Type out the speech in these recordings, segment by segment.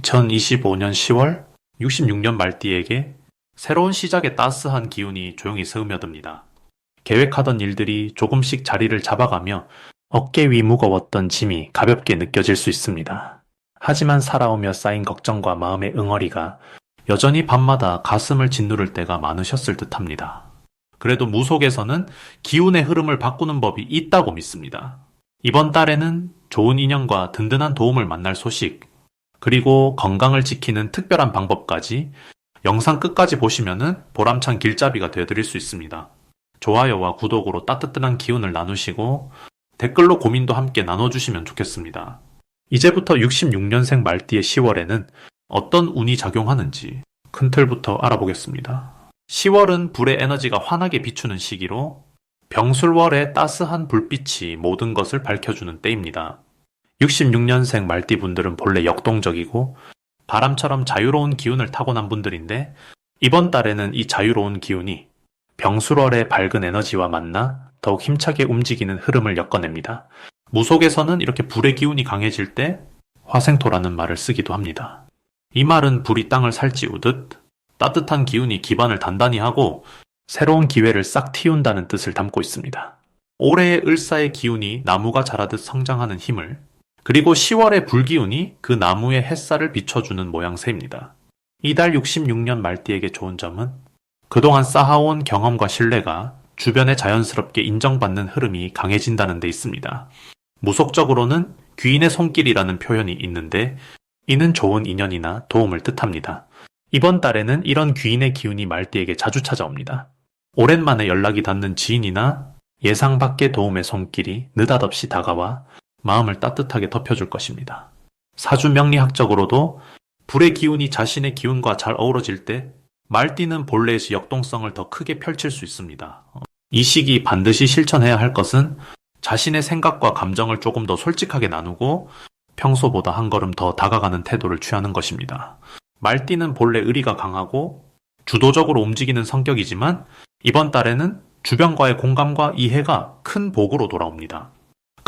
2025년 10월 66년 말띠에게 새로운 시작의 따스한 기운이 조용히 스며듭니다. 계획하던 일들이 조금씩 자리를 잡아가며 어깨 위 무거웠던 짐이 가볍게 느껴질 수 있습니다. 하지만 살아오며 쌓인 걱정과 마음의 응어리가 여전히 밤마다 가슴을 짓누를 때가 많으셨을 듯 합니다. 그래도 무속에서는 기운의 흐름을 바꾸는 법이 있다고 믿습니다. 이번 달에는 좋은 인연과 든든한 도움을 만날 소식, 그리고 건강을 지키는 특별한 방법까지 영상 끝까지 보시면은 보람찬 길잡이가 되어드릴 수 있습니다. 좋아요와 구독으로 따뜻한 기운을 나누시고 댓글로 고민도 함께 나눠주시면 좋겠습니다. 이제부터 66년생 말띠의 10월에는 어떤 운이 작용하는지 큰 틀부터 알아보겠습니다. 10월은 불의 에너지가 환하게 비추는 시기로 병술월의 따스한 불빛이 모든 것을 밝혀주는 때입니다. 66년생 말띠분들은 본래 역동적이고 바람처럼 자유로운 기운을 타고난 분들인데 이번 달에는 이 자유로운 기운이 병술월의 밝은 에너지와 만나 더욱 힘차게 움직이는 흐름을 엮어냅니다. 무속에서는 이렇게 불의 기운이 강해질 때 화생토라는 말을 쓰기도 합니다. 이 말은 불이 땅을 살찌우듯 따뜻한 기운이 기반을 단단히 하고 새로운 기회를 싹 틔운다는 뜻을 담고 있습니다. 올해의 을사의 기운이 나무가 자라듯 성장하는 힘을 그리고 10월의 불기운이 그 나무의 햇살을 비춰주는 모양새입니다. 이달 66년 말띠에게 좋은 점은 그동안 쌓아온 경험과 신뢰가 주변에 자연스럽게 인정받는 흐름이 강해진다는 데 있습니다. 무속적으로는 귀인의 손길이라는 표현이 있는데 이는 좋은 인연이나 도움을 뜻합니다. 이번 달에는 이런 귀인의 기운이 말띠에게 자주 찾아옵니다. 오랜만에 연락이 닿는 지인이나 예상 밖의 도움의 손길이 느닷없이 다가와 마음을 따뜻하게 덮여줄 것입니다. 사주 명리학적으로도 불의 기운이 자신의 기운과 잘 어우러질 때 말띠는 본래에서 역동성을 더 크게 펼칠 수 있습니다. 이 시기 반드시 실천해야 할 것은 자신의 생각과 감정을 조금 더 솔직하게 나누고 평소보다 한 걸음 더 다가가는 태도를 취하는 것입니다. 말띠는 본래 의리가 강하고 주도적으로 움직이는 성격이지만 이번 달에는 주변과의 공감과 이해가 큰 복으로 돌아옵니다.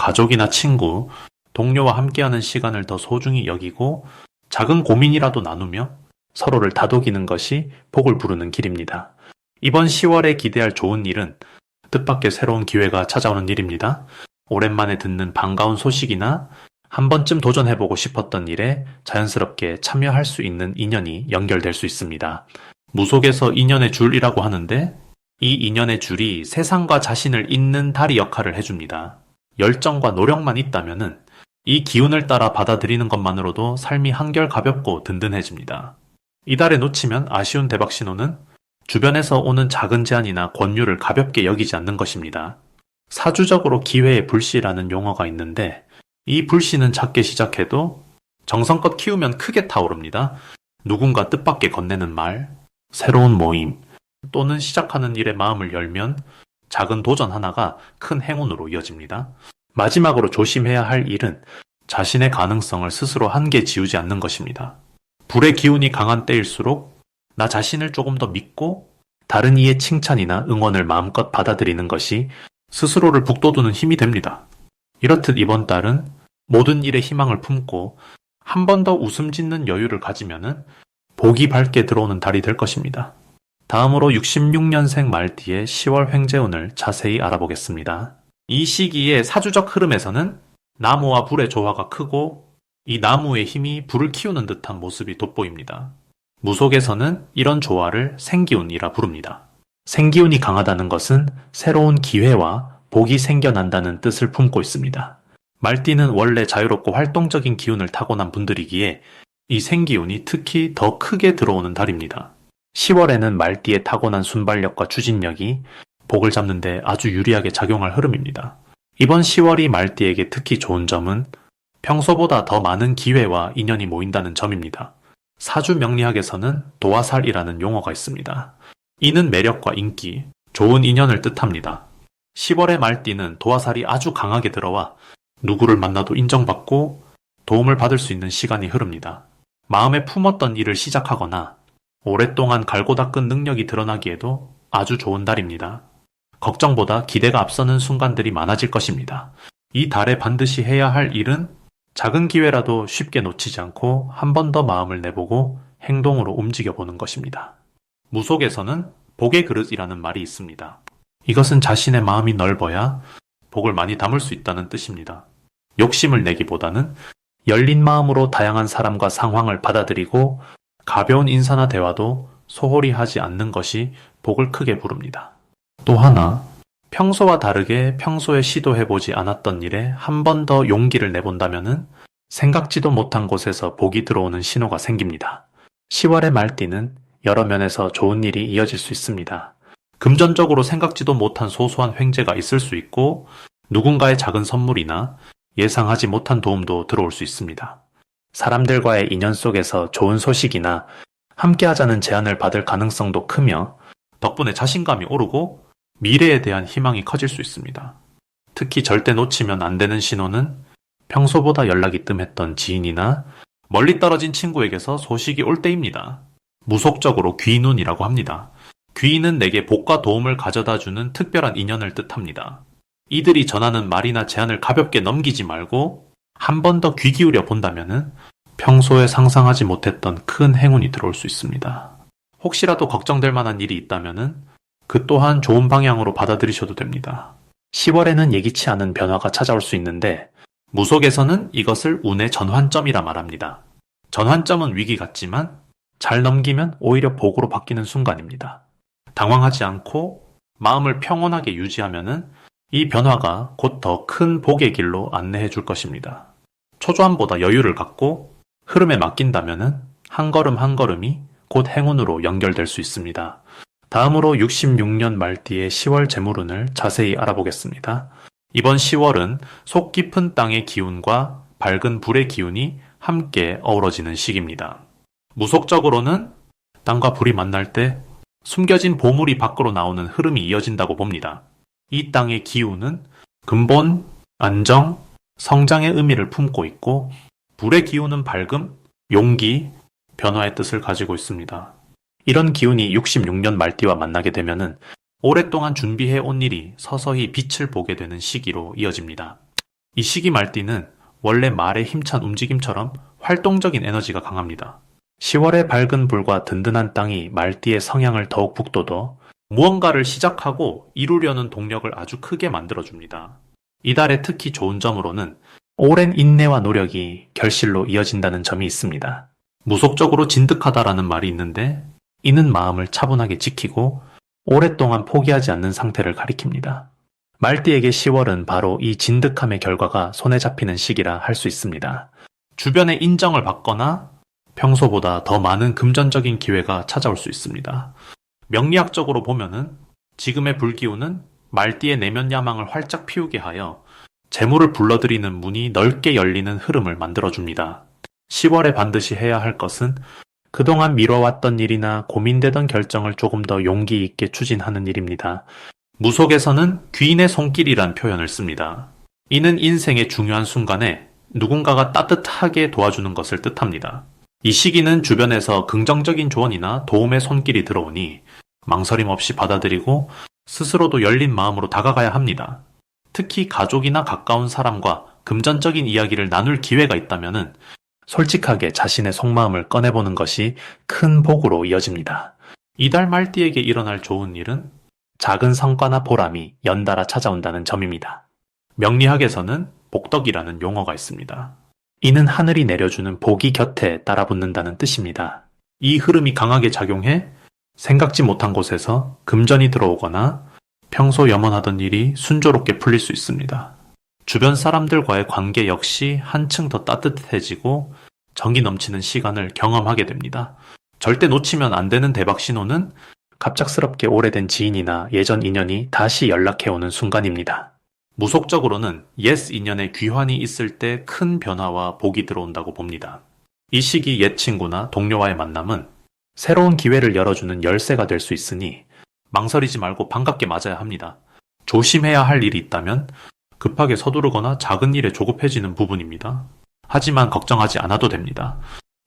가족이나 친구, 동료와 함께하는 시간을 더 소중히 여기고 작은 고민이라도 나누며 서로를 다독이는 것이 복을 부르는 길입니다. 이번 10월에 기대할 좋은 일은 뜻밖의 새로운 기회가 찾아오는 일입니다. 오랜만에 듣는 반가운 소식이나 한 번쯤 도전해보고 싶었던 일에 자연스럽게 참여할 수 있는 인연이 연결될 수 있습니다. 무속에서 인연의 줄이라고 하는데 이 인연의 줄이 세상과 자신을 잇는 다리 역할을 해줍니다. 열정과 노력만 있다면은 이 기운을 따라 받아들이는 것만으로도 삶이 한결 가볍고 든든해집니다. 이달에 놓치면 아쉬운 대박 신호는 주변에서 오는 작은 제안이나 권유를 가볍게 여기지 않는 것입니다. 사주적으로 기회의 불씨라는 용어가 있는데 이 불씨는 작게 시작해도 정성껏 키우면 크게 타오릅니다. 누군가 뜻밖의 건네는 말, 새로운 모임, 또는 시작하는 일에 마음을 열면 작은 도전 하나가 큰 행운으로 이어집니다. 마지막으로 조심해야 할 일은 자신의 가능성을 스스로 한계 지우지 않는 것입니다. 불의 기운이 강한 때일수록 나 자신을 조금 더 믿고 다른 이의 칭찬이나 응원을 마음껏 받아들이는 것이 스스로를 북돋우는 힘이 됩니다. 이렇듯 이번 달은 모든 일에 희망을 품고 한 번 더 웃음 짓는 여유를 가지면은 복이 밝게 들어오는 달이 될 것입니다. 다음으로 66년생 말띠의 10월 횡재운을 자세히 알아보겠습니다. 이 시기의 사주적 흐름에서는 나무와 불의 조화가 크고 이 나무의 힘이 불을 키우는 듯한 모습이 돋보입니다. 무속에서는 이런 조화를 생기운이라 부릅니다. 생기운이 강하다는 것은 새로운 기회와 복이 생겨난다는 뜻을 품고 있습니다. 말띠는 원래 자유롭고 활동적인 기운을 타고난 분들이기에 이 생기운이 특히 더 크게 들어오는 달입니다. 10월에는 말띠의 타고난 순발력과 추진력이 복을 잡는데 아주 유리하게 작용할 흐름입니다. 이번 10월이 말띠에게 특히 좋은 점은 평소보다 더 많은 기회와 인연이 모인다는 점입니다. 사주 명리학에서는 도화살이라는 용어가 있습니다. 이는 매력과 인기, 좋은 인연을 뜻합니다. 10월의 말띠는 도화살이 아주 강하게 들어와 누구를 만나도 인정받고 도움을 받을 수 있는 시간이 흐릅니다. 마음에 품었던 일을 시작하거나 오랫동안 갈고 닦은 능력이 드러나기에도 아주 좋은 달입니다. 걱정보다 기대가 앞서는 순간들이 많아질 것입니다. 이 달에 반드시 해야 할 일은 작은 기회라도 쉽게 놓치지 않고 한 번 더 마음을 내보고 행동으로 움직여 보는 것입니다. 무속에서는 복의 그릇이라는 말이 있습니다. 이것은 자신의 마음이 넓어야 복을 많이 담을 수 있다는 뜻입니다. 욕심을 내기보다는 열린 마음으로 다양한 사람과 상황을 받아들이고 가벼운 인사나 대화도 소홀히 하지 않는 것이 복을 크게 부릅니다. 또 하나, 평소와 다르게 평소에 시도해보지 않았던 일에 한 번 더 용기를 내본다면은 생각지도 못한 곳에서 복이 들어오는 신호가 생깁니다. 10월의 말띠는 여러 면에서 좋은 일이 이어질 수 있습니다. 금전적으로 생각지도 못한 소소한 횡재가 있을 수 있고 누군가의 작은 선물이나 예상하지 못한 도움도 들어올 수 있습니다. 사람들과의 인연 속에서 좋은 소식이나 함께하자는 제안을 받을 가능성도 크며 덕분에 자신감이 오르고 미래에 대한 희망이 커질 수 있습니다. 특히 절대 놓치면 안 되는 신호는 평소보다 연락이 뜸했던 지인이나 멀리 떨어진 친구에게서 소식이 올 때입니다. 무속적으로 귀눈이라고 합니다. 귀인은 내게 복과 도움을 가져다 주는 특별한 인연을 뜻합니다. 이들이 전하는 말이나 제안을 가볍게 넘기지 말고 한 번 더 귀 기울여 본다면은 평소에 상상하지 못했던 큰 행운이 들어올 수 있습니다. 혹시라도 걱정될 만한 일이 있다면은 그 또한 좋은 방향으로 받아들이셔도 됩니다. 10월에는 예기치 않은 변화가 찾아올 수 있는데 무속에서는 이것을 운의 전환점이라 말합니다. 전환점은 위기 같지만 잘 넘기면 오히려 복으로 바뀌는 순간입니다. 당황하지 않고 마음을 평온하게 유지하면은 이 변화가 곧 더 큰 복의 길로 안내해 줄 것입니다. 초조함보다 여유를 갖고 흐름에 맡긴다면은 한 걸음 한 걸음이 곧 행운으로 연결될 수 있습니다. 다음으로 66년 말띠의 10월 재물운을 자세히 알아보겠습니다. 이번 10월은 속 깊은 땅의 기운과 밝은 불의 기운이 함께 어우러지는 시기입니다. 무속적으로는 땅과 불이 만날 때 숨겨진 보물이 밖으로 나오는 흐름이 이어진다고 봅니다. 이 땅의 기운은 근본, 안정, 성장의 의미를 품고 있고 불의 기운은 밝음, 용기, 변화의 뜻을 가지고 있습니다. 이런 기운이 66년 말띠와 만나게 되면은 오랫동안 준비해 온 일이 서서히 빛을 보게 되는 시기로 이어집니다. 이 시기 말띠는 원래 말의 힘찬 움직임처럼 활동적인 에너지가 강합니다. 10월의 밝은 불과 든든한 땅이 말띠의 성향을 더욱 북돋워 무언가를 시작하고 이루려는 동력을 아주 크게 만들어줍니다. 이달의 특히 좋은 점으로는 오랜 인내와 노력이 결실로 이어진다는 점이 있습니다. 무속적으로 진득하다라는 말이 있는데 이는 마음을 차분하게 지키고 오랫동안 포기하지 않는 상태를 가리킵니다. 말띠에게 10월은 바로 이 진득함의 결과가 손에 잡히는 시기라 할 수 있습니다. 주변의 인정을 받거나 평소보다 더 많은 금전적인 기회가 찾아올 수 있습니다. 명리학적으로 보면은 지금의 불기운은 말띠의 내면 야망을 활짝 피우게 하여 재물을 불러들이는 문이 넓게 열리는 흐름을 만들어줍니다. 10월에 반드시 해야 할 것은 그동안 미뤄왔던 일이나 고민되던 결정을 조금 더 용기 있게 추진하는 일입니다. 무속에서는 귀인의 손길이란 표현을 씁니다. 이는 인생의 중요한 순간에 누군가가 따뜻하게 도와주는 것을 뜻합니다. 이 시기는 주변에서 긍정적인 조언이나 도움의 손길이 들어오니 망설임 없이 받아들이고 스스로도 열린 마음으로 다가가야 합니다. 특히 가족이나 가까운 사람과 금전적인 이야기를 나눌 기회가 있다면 솔직하게 자신의 속마음을 꺼내보는 것이 큰 복으로 이어집니다. 이달 말띠에게 일어날 좋은 일은 작은 성과나 보람이 연달아 찾아온다는 점입니다. 명리학에서는 복덕이라는 용어가 있습니다. 이는 하늘이 내려주는 복이 곁에 따라 붙는다는 뜻입니다. 이 흐름이 강하게 작용해 생각지 못한 곳에서 금전이 들어오거나 평소 염원하던 일이 순조롭게 풀릴 수 있습니다. 주변 사람들과의 관계 역시 한층 더 따뜻해지고 정이 넘치는 시간을 경험하게 됩니다. 절대 놓치면 안 되는 대박 신호는 갑작스럽게 오래된 지인이나 예전 인연이 다시 연락해오는 순간입니다. 무속적으로는 옛 인연의 귀환이 있을 때 큰 변화와 복이 들어온다고 봅니다. 이 시기 옛 친구나 동료와의 만남은 새로운 기회를 열어주는 열쇠가 될 수 있으니 망설이지 말고 반갑게 맞아야 합니다. 조심해야 할 일이 있다면 급하게 서두르거나 작은 일에 조급해지는 부분입니다. 하지만 걱정하지 않아도 됩니다.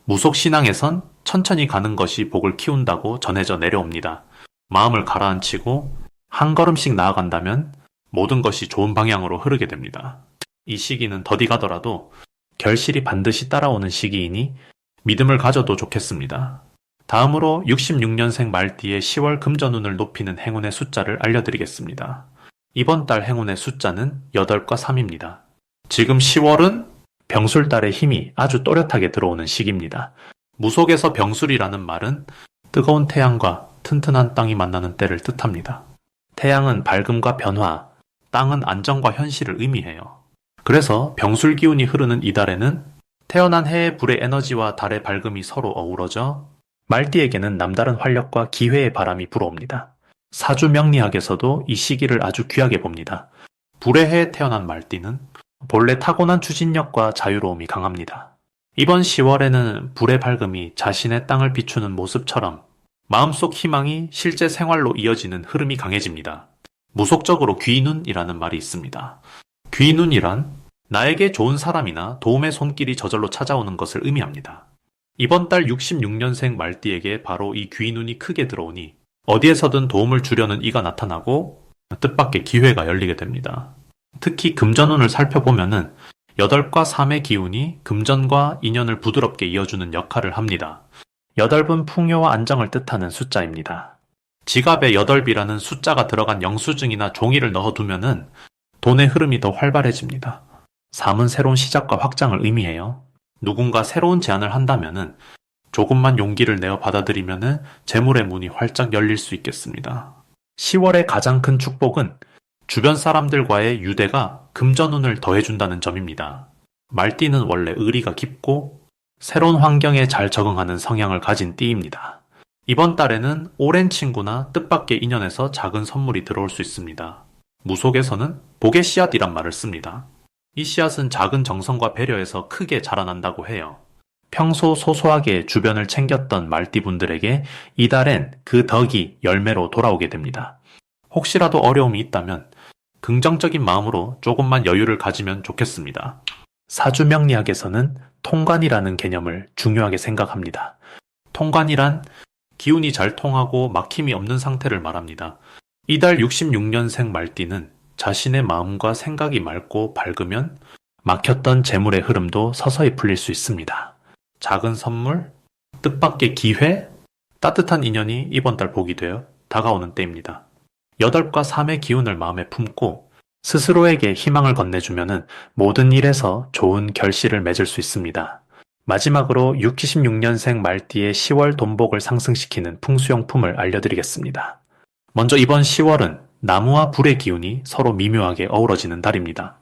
무속 신앙에선 천천히 가는 것이 복을 키운다고 전해져 내려옵니다. 마음을 가라앉히고 한 걸음씩 나아간다면 모든 것이 좋은 방향으로 흐르게 됩니다. 이 시기는 더디 가더라도 결실이 반드시 따라오는 시기이니 믿음을 가져도 좋겠습니다. 다음으로 66년생 말띠의 10월 금전운을 높이는 행운의 숫자를 알려드리겠습니다. 이번 달 행운의 숫자는 8과 3입니다. 지금 10월은 병술달의 힘이 아주 또렷하게 들어오는 시기입니다. 무속에서 병술이라는 말은 뜨거운 태양과 튼튼한 땅이 만나는 때를 뜻합니다. 태양은 밝음과 변화, 땅은 안정과 현실을 의미해요. 그래서 병술 기운이 흐르는 이달에는 태어난 해의 불의 에너지와 달의 밝음이 서로 어우러져 말띠에게는 남다른 활력과 기회의 바람이 불어옵니다. 사주 명리학에서도 이 시기를 아주 귀하게 봅니다. 불의 해에 태어난 말띠는 본래 타고난 추진력과 자유로움이 강합니다. 이번 10월에는 불의 밝음이 자신의 땅을 비추는 모습처럼 마음속 희망이 실제 생활로 이어지는 흐름이 강해집니다. 무속적으로 귀눈이라는 말이 있습니다. 귀눈이란 나에게 좋은 사람이나 도움의 손길이 저절로 찾아오는 것을 의미합니다. 이번 달 66년생 말띠에게 바로 이 귀눈이 크게 들어오니 어디에서든 도움을 주려는 이가 나타나고 뜻밖의 기회가 열리게 됩니다. 특히 금전운을 살펴보면은 8과 3의 기운이 금전과 인연을 부드럽게 이어주는 역할을 합니다. 여덟은 풍요와 안정을 뜻하는 숫자입니다. 지갑에 여덟비라는 숫자가 들어간 영수증이나 종이를 넣어두면은 돈의 흐름이 더 활발해집니다. 3은 새로운 시작과 확장을 의미해요. 누군가 새로운 제안을 한다면은 조금만 용기를 내어 받아들이면은 재물의 문이 활짝 열릴 수 있겠습니다. 10월의 가장 큰 축복은 주변 사람들과의 유대가 금전운을 더해준다는 점입니다. 말띠는 원래 의리가 깊고 새로운 환경에 잘 적응하는 성향을 가진 띠입니다. 이번 달에는 오랜 친구나 뜻밖의 인연에서 작은 선물이 들어올 수 있습니다. 무속에서는 복의 씨앗이란 말을 씁니다. 이 씨앗은 작은 정성과 배려에서 크게 자라난다고 해요. 평소 소소하게 주변을 챙겼던 말띠분들에게 이달엔 그 덕이 열매로 돌아오게 됩니다. 혹시라도 어려움이 있다면 긍정적인 마음으로 조금만 여유를 가지면 좋겠습니다. 사주명리학에서는 통관이라는 개념을 중요하게 생각합니다. 통관이란 기운이 잘 통하고 막힘이 없는 상태를 말합니다. 이달 66년생 말띠는 자신의 마음과 생각이 맑고 밝으면 막혔던 재물의 흐름도 서서히 풀릴 수 있습니다. 작은 선물, 뜻밖의 기회, 따뜻한 인연이 이번 달 복이 되어 다가오는 때입니다. 8과 3의 기운을 마음에 품고 스스로에게 희망을 건네주면 모든 일에서 좋은 결실을 맺을 수 있습니다. 마지막으로 66년생 말띠의 10월 돈복을 상승시키는 풍수용품을 알려드리겠습니다. 먼저 이번 10월은 나무와 불의 기운이 서로 미묘하게 어우러지는 달입니다.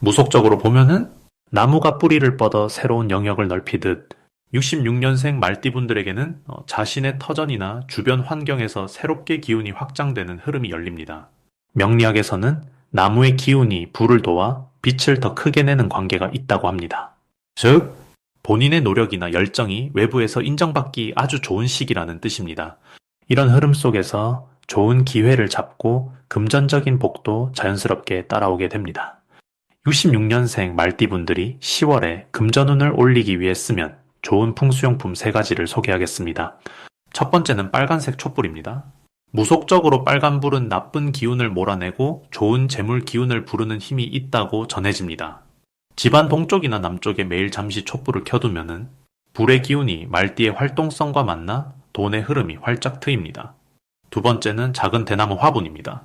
무속적으로 보면은 나무가 뿌리를 뻗어 새로운 영역을 넓히듯 66년생 말띠분들에게는 어, 자신의 터전이나 주변 환경에서 새롭게 기운이 확장되는 흐름이 열립니다. 명리학에서는 나무의 기운이 불을 도와 빛을 더 크게 내는 관계가 있다고 합니다. 즉, 본인의 노력이나 열정이 외부에서 인정받기 아주 좋은 시기라는 뜻입니다. 이런 흐름 속에서 좋은 기회를 잡고 금전적인 복도 자연스럽게 따라오게 됩니다. 66년생 말띠분들이 10월에 금전운을 올리기 위해 쓰면 좋은 풍수용품 세 가지를 소개하겠습니다. 첫 번째는 빨간색 촛불입니다. 무속적으로 빨간불은 나쁜 기운을 몰아내고 좋은 재물 기운을 부르는 힘이 있다고 전해집니다. 집안 동쪽이나 남쪽에 매일 잠시 촛불을 켜두면은 불의 기운이 말띠의 활동성과 만나 돈의 흐름이 활짝 트입니다. 두 번째는 작은 대나무 화분입니다.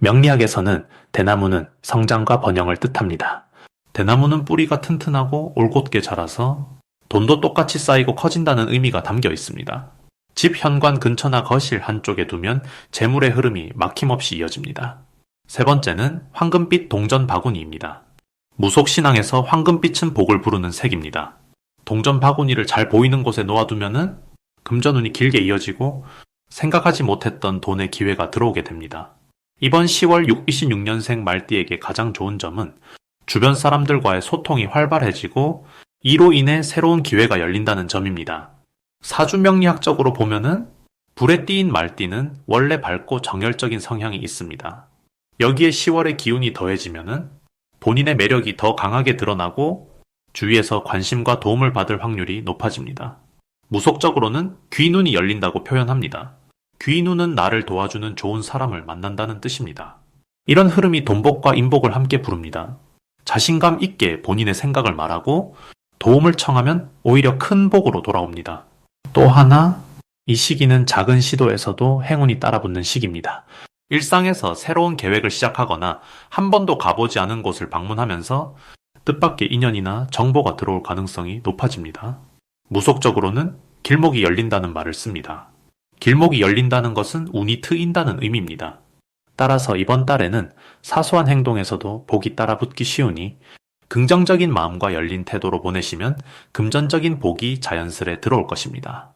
명리학에서는 대나무는 성장과 번영을 뜻합니다. 대나무는 뿌리가 튼튼하고 올곧게 자라서 돈도 똑같이 쌓이고 커진다는 의미가 담겨 있습니다. 집 현관 근처나 거실 한쪽에 두면 재물의 흐름이 막힘없이 이어집니다. 세 번째는 황금빛 동전 바구니입니다. 무속 신앙에서 황금빛은 복을 부르는 색입니다. 동전 바구니를 잘 보이는 곳에 놓아두면은 금전운이 길게 이어지고 생각하지 못했던 돈의 기회가 들어오게 됩니다. 이번 10월 26년생 말띠에게 가장 좋은 점은 주변 사람들과의 소통이 활발해지고 이로 인해 새로운 기회가 열린다는 점입니다. 사주명리학적으로 보면은 불에 띄인 말띠는 원래 밝고 정열적인 성향이 있습니다. 여기에 10월의 기운이 더해지면은 본인의 매력이 더 강하게 드러나고 주위에서 관심과 도움을 받을 확률이 높아집니다. 무속적으로는 귀눈이 열린다고 표현합니다. 귀눈은 나를 도와주는 좋은 사람을 만난다는 뜻입니다. 이런 흐름이 돈복과 인복을 함께 부릅니다. 자신감 있게 본인의 생각을 말하고 도움을 청하면 오히려 큰 복으로 돌아옵니다. 또 하나, 이 시기는 작은 시도에서도 행운이 따라붙는 시기입니다. 일상에서 새로운 계획을 시작하거나 한 번도 가보지 않은 곳을 방문하면서 뜻밖의 인연이나 정보가 들어올 가능성이 높아집니다. 무속적으로는 길목이 열린다는 말을 씁니다. 길목이 열린다는 것은 운이 트인다는 의미입니다. 따라서 이번 달에는 사소한 행동에서도 복이 따라붙기 쉬우니 긍정적인 마음과 열린 태도로 보내시면 금전적인 복이 자연스레 들어올 것입니다.